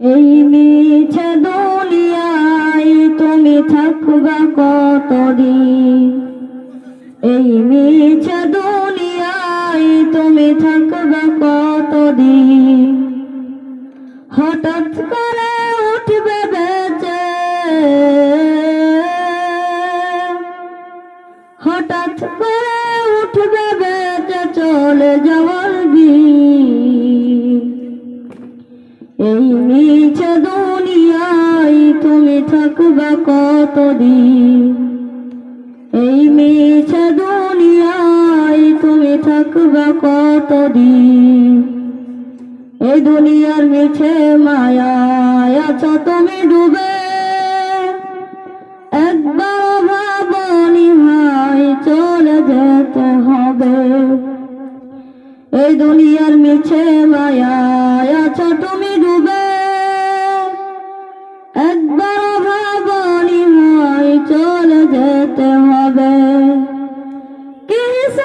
এই মিছে দুনিয়ায় তুমি থাকবা কতদিন? এই মিছে দুনিয়ায় তুমি থাকবা কতদিন? হঠাৎ করে উঠবে বেঁচে। হঠাৎ করে উঠবে বেঁচে চলে থাকবা কতদিন? এই মিছে দুনিয়ায় তুমি থাকবা কতদিন? এই দুনিয়ার মিছে মায়ায় আছো তুমি ডুবে। একবার ভাবনি ভাই চলে যেতে হবে। এই দুনিয়ার মিছে মায়ায় আছো তুমি ডুবে।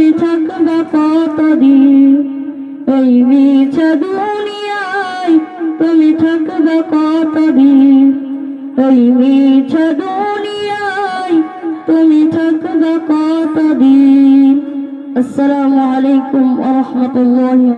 তুমি থাকবে কতদিন? এই মিছে দুনিয়ায় তুমি থাকবে কতদিন? এই মিছে তুমি থাকবে কতদিন? আসসালামু আলাইকুম ওয়া রাহমাতুল্লাহি